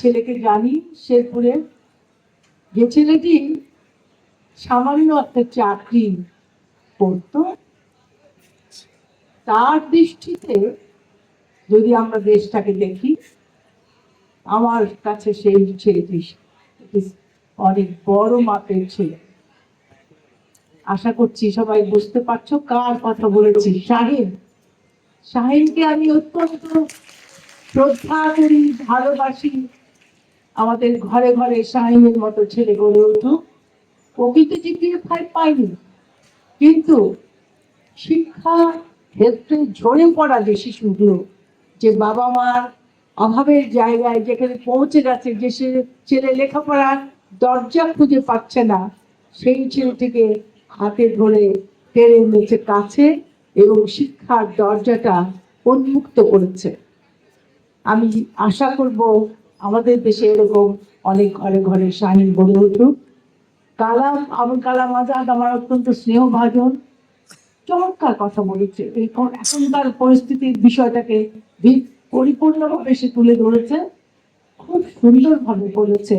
ছেলেকে জানি, শেরপুরে। যে ছেলেটি সামান্য একটা চাকরি করতো, তার দৃষ্টিতে যদি আমরা দেশটাকে দেখি, আমার কাছে সেই ছেলেটি অনেক বড় মাপের ছেলে। আশা করছি সবাই বুঝতে পারছ কার কথা বলেছি। শাহিন, শাহিনকে আমি অত্যন্ত শ্রদ্ধা করি ভালোবাসি। আমাদের ঘরে ঘরে শাহিনের মতো ছেলে গড়ে উঠুক। প্রকৃতি জিপিএ ফাইভ পাইনি। কিন্তু শিক্ষা ক্ষেত্রে ঝরে পড়া যে শিশুগুলো, যে বাবা মার অভাবের জায়গায় যেখানে পৌঁছে গেছে, যে সে ছেলে লেখাপড়ার দরজা খুঁজে পাচ্ছে না, সেই ছেলেটিকে হাতে ধরে টেনে এনেছে কাছে এবং শিক্ষার দরজাটা উন্মুক্ত করেছে। আমি আশা করব আমাদের দেশে এরকম অনেক ঘরে ঘরে শাহিন গড়ে উঠুক কালাম, আবুল কালাম আজাদ আমার অত্যন্ত স্নেহভাজন চমৎকার কথা বলেছে। এখনকার পরিস্থিতির বিষয়টাকে পরিপূর্ণভাবে সে তুলে ধরেছে। খুব সুন্দরভাবে বলেছে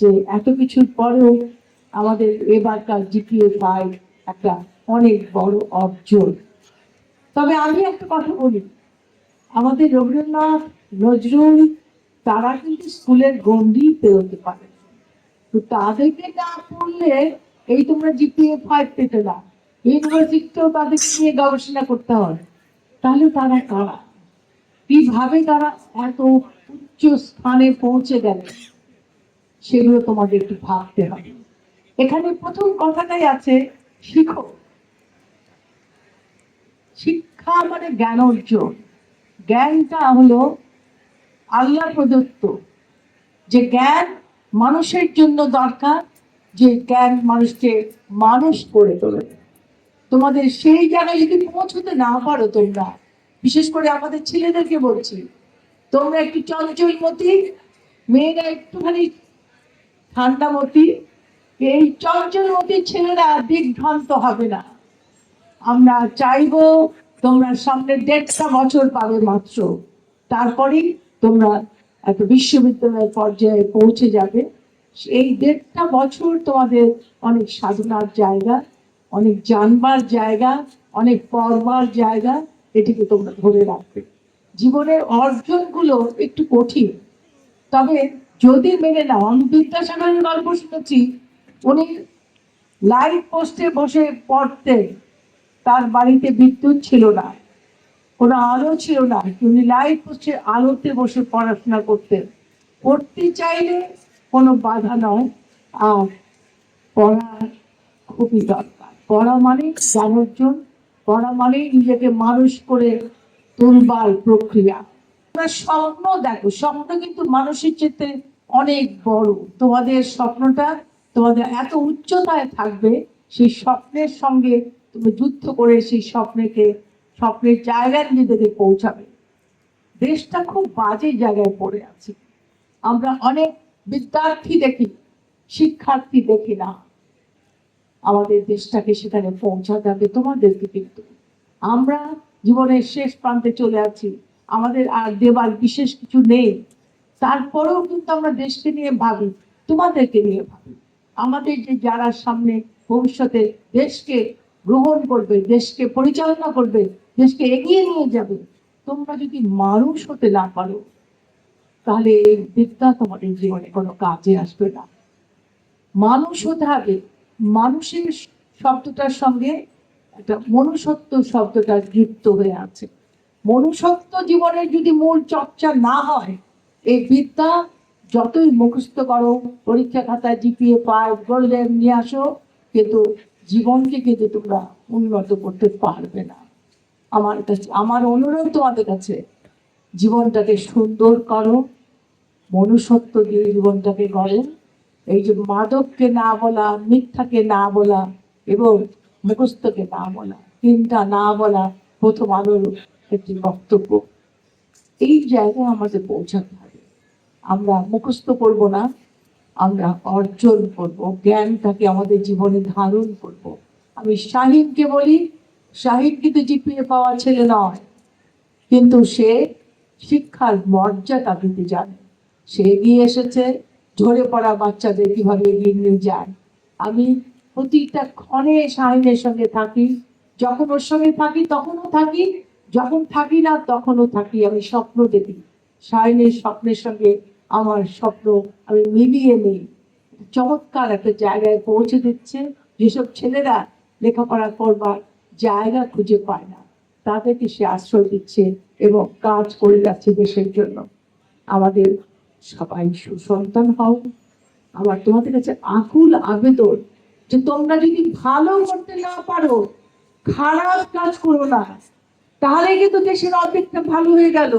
যে এত কিছুর পরেও আমাদের এবারকার জিপিএ ফাইভ একটা অনেক বড় অর্জন তবে আমি একটা কথা বলি। আমাদের রবীন্দ্রনাথ, নজরুল তারা কিন্তু স্কুলের গন্ডি পেরোতে পারে। তো তাদেরকে না পড়লে এই তোমরা জিপিএ ফাইভ পেতে না। ইউনিভার্সিটিতেও তাদেরকে নিয়ে গবেষণা করতে হয় তাহলে তারা কারা? কীভাবে তারা এত উচ্চ স্থানে পৌঁছে গেল? সেগুলো তোমাদের একটু ভাবতে হবে। এখানে প্রথম কথাটাই আছে, শিখো। শিক্ষা মানে জ্ঞান অর্জন। জ্ঞানটা হলো আল্লাহ প্রদত্ত যে জ্ঞান মানুষের জন্য দরকার, যে জ্ঞান মানুষকে মানুষ করে তোলে। তোমাদের সেই জায়গায় যদি পৌঁছতে না পারো তোমরা, বিশেষ করে আমাদের ছেলেদেরকে বলছি, তোমরা একটু চঞ্চল মতি, মেয়েরা একটুখানি ঠান্ডা মতি, এই চঞ্চল মতি ছেলেরা দিগ্ভ্রান্ত হবে না। আমরা চাইব তোমরা সামনে দেড়টা বছর পাবে মাত্র। তারপরেই তোমরা একটা বিশ্ববিদ্যালয় পর্যায়ে পৌঁছে যাবে। এই দেড়টা বছর তোমাদের অনেক সাধনার জায়গা, অনেক জানবার জায়গা, অনেক পড়বার জায়গা এটিকে তোমরা ধরে রাখবে। জীবনের অর্জনগুলো একটু কঠিন, তবে যদি মেনে নাও, আমি বিদ্যাসাগরের গল্প শুনেছি, উনি লাইট পোস্টে বসে পড়তেন, তার বাড়িতে বিদ্যুৎ ছিল না। কোনো আলো ছিল না। উনি লাইট পোস্টের আলোতে বসে পড়াশোনা করতেন পড়তে চাইলে কোনো বাধা নয়। আর পড়ার খুবই দরকার। পড়া মানে জ্ঞান অর্জন পড়া মানে নিজেকে মানুষ করে তুলবার প্রক্রিয়া। তোমরা স্বপ্ন দেখো। স্বপ্ন কিন্তু মানুষের চেতে অনেক বড়। তোমাদের স্বপ্নটা তোমাদের এত উচ্চতায় থাকবে, সেই স্বপ্নের সঙ্গে তুমি যুদ্ধ করে সেই স্বপ্নকে স্বপ্নের জায়গায় নিজেদেরকে পৌঁছাবে। দেশটা খুব বাজে জায়গায় পড়ে আছে। আমরা অনেক বিদ্যার্থী দেখি, শিক্ষার্থী দেখি না। আমাদের দেশটাকে সেখানে পৌঁছাতে হবে, তোমাদেরকে কিন্তু। আমরা জীবনের শেষ প্রান্তে চলে আছি, আমাদের আর দেবার বিশেষ কিছু নেই। তারপরেও কিন্তু আমরা দেশকে নিয়ে ভাবি, তোমাদেরকে নিয়ে ভাবি। আমাদের যে যারা সামনে ভবিষ্যতে দেশকে গ্রহণ করবে, দেশকে পরিচালনা করবে, দেশকে এগিয়ে নিয়ে যাবে। তোমরা যদি মানুষ হতে না পারো, তাহলে এই বিদ্যা তোমাদের জীবনে কোনো কাজে আসবে না। মানুষ হতে হবে। মানুষের শব্দটার সঙ্গে একটা মনুষ্যত্ব শব্দটা যুক্ত হয়ে আছে। মনুষ্যত্ব জীবনের যদি মূল চর্চা না হয়, এই বিদ্যা যতই মুখস্থ করো, পরীক্ষা খাতায় জিপিএ ফাইভ গোল্ডেন নিয়ে আসো, কিন্তু জীবনকে কিন্তু তোমরা উন্নত করতে পারবে না। আমার কাছে আমার অনুরোধ তোমাদের কাছে, জীবনটাকে সুন্দর করো, মনুষ্যত্ব দিয়ে জীবনটাকে গড়ো। এই যে মাদককে না বলা, মিথ্যাকে না বলা এবং মুখস্থকে না বলা, তিনটা না বলা প্রথম আলোর একটি বক্তব্য। এই জায়গায় আমাদের পৌঁছাতে হবে। আমরা মুখস্থ করব না। আমরা অর্জন করব, জ্ঞানটাকে আমাদের জীবনে ধারণ করব। আমি শাহিনকে বলি, শাহিন কিন্তু জিপিএ পাওয়া ছেলে নয়, কিন্তু সে শিক্ষার মর্যাদা দিতে জানে। সে এগিয়ে এসেছে, ঝরে পড়া বাচ্চাদের কীভাবে এগিয়ে নিয়ে যায়। আমি প্রতিটা ক্ষণে শাহিনের সঙ্গে থাকি, যখন ওর সঙ্গে থাকি তখনও থাকি, যখন থাকি না তখনও থাকি, আমি স্বপ্ন দেখি। শাহিনের স্বপ্নের সঙ্গে আমার স্বপ্ন আমি মিলিয়ে নিই। চমৎকার একটা জায়গায় পৌঁছে দিচ্ছে। যেসব ছেলেরা লেখাপড়া করবার জায়গা খুঁজে পায় না, তাদেরকে সে আশ্রয় দিচ্ছে এবং কাজ করে যাচ্ছে দেশের জন্য। আমাদের সবাই সুসন্তান হও। আমার তোমাদের কাছে আকুল আবেদন যে তোমরা যদি ভালো করতে না পারো, খারাপ কাজ করো না। তাহলে কিন্তু দেশের অর্ধেকটা ভালো হয়ে গেল।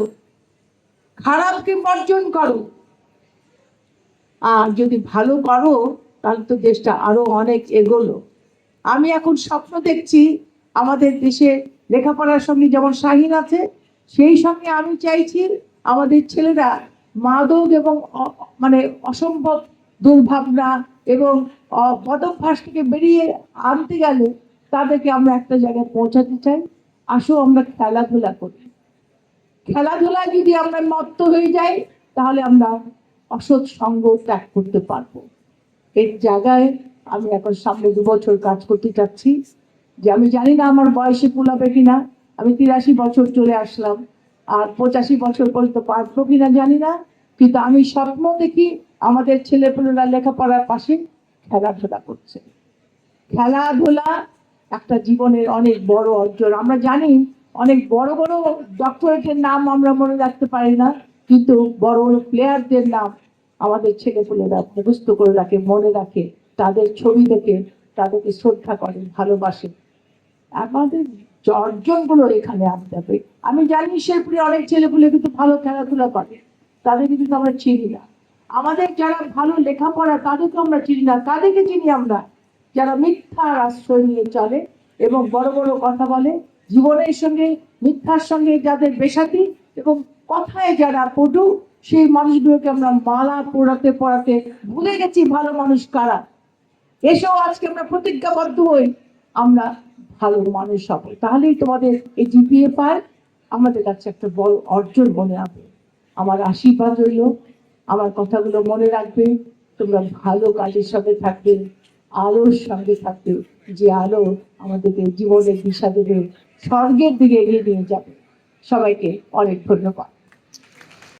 খারাপকে বর্জন করো। আর যদি ভালো করো তাহলে তো দেশটা আরও অনেক এগোলো। আমি এখন স্বপ্ন দেখছি, আমাদের দেশে লেখাপড়ার সঙ্গে যেমন শাহিন আছে, সেই সঙ্গে আমি চাইছি আমাদের ছেলেরা মাদক এবং মানে অসম্ভব দুর্ভাবনা এবং বদভ্যাস থেকে বেরিয়ে আনতে গেলে তাদেরকে আমরা একটা জায়গায় পৌঁছাতে চাই। আসো, আমরা খেলাধুলা করি। খেলাধুলা যদি আমরা মত্ত হয়ে যাই, তাহলে আমরা অসৎ সঙ্গ ত্যাগ করতে পারব। এর জায়গায় আমি এখন সামনে দু বছর কাজ করতে চাচ্ছি। যে আমি জানি না আমার বয়সে কুলাবে কিনা। আমি তিরাশি বছর চলে আসলাম। আর পঁচাশি বছর পর্যন্ত পারব কিনা জানি না। কিন্তু আমি স্বপ্ন দেখি আমাদের ছেলেপুলেরা লেখাপড়ার পাশে খেলাধুলা করছে। খেলাধুলা একটা জীবনের অনেক বড় অর্জন। আমরা জানি অনেক বড় বড় ডক্টরেটের নাম আমরা মনে রাখতে পারি না। কিন্তু বড় বড় প্লেয়ারদের নাম আমাদের ছেলেপুলেরা মুখস্থ করে রাখে, মনে রাখে, তাদের ছবি দেখে তাদেরকে শ্রদ্ধা করে, ভালোবাসে। আমাদের অর্জনগুলো এখানে আনতে হবে আমি জানি শেরপুরে অনেক ছেলেপুলে কিন্তু ভালো খেলাধুলা করে, তাদেরকে কিন্তু আমরা চিনি না। আমাদের যারা ভালো লেখাপড়া, তাদেরকে আমরা চিনি না, তাদেরকে চিনি আমরা। যারা মিথ্যার আশ্রয় নিয়ে চলে এবং বড় বড় কথা বলে, জীবনের সঙ্গে, মিথ্যার সঙ্গে যাদের বেসাতি এবং কথায় যারা পটু সেই মানুষগুলোকে আমরা মালা পড়াতে পড়াতে ভুলে গেছি ভালো মানুষ কারা? এসেও আজকে আমরা প্রতিজ্ঞাবদ্ধ হই, আমরা ভালো মানুষ হব। তাহলেই তোমাদের এই জিপিএ পায় আমাদের কাছে একটা বড় অর্জন মনে হবে। আমার আশীর্বাদ রইল, আমার কথাগুলো মনে রাখবে, তোমরা ভালো কাজের সঙ্গে থাকবে, আলোর সঙ্গে থাকবে, যে আলো আমাদেরকে জীবনের দিশা দেবে, স্বর্গের দিকে এগিয়ে নিয়ে যাবে। সবাইকে অনেক ধন্যবাদ।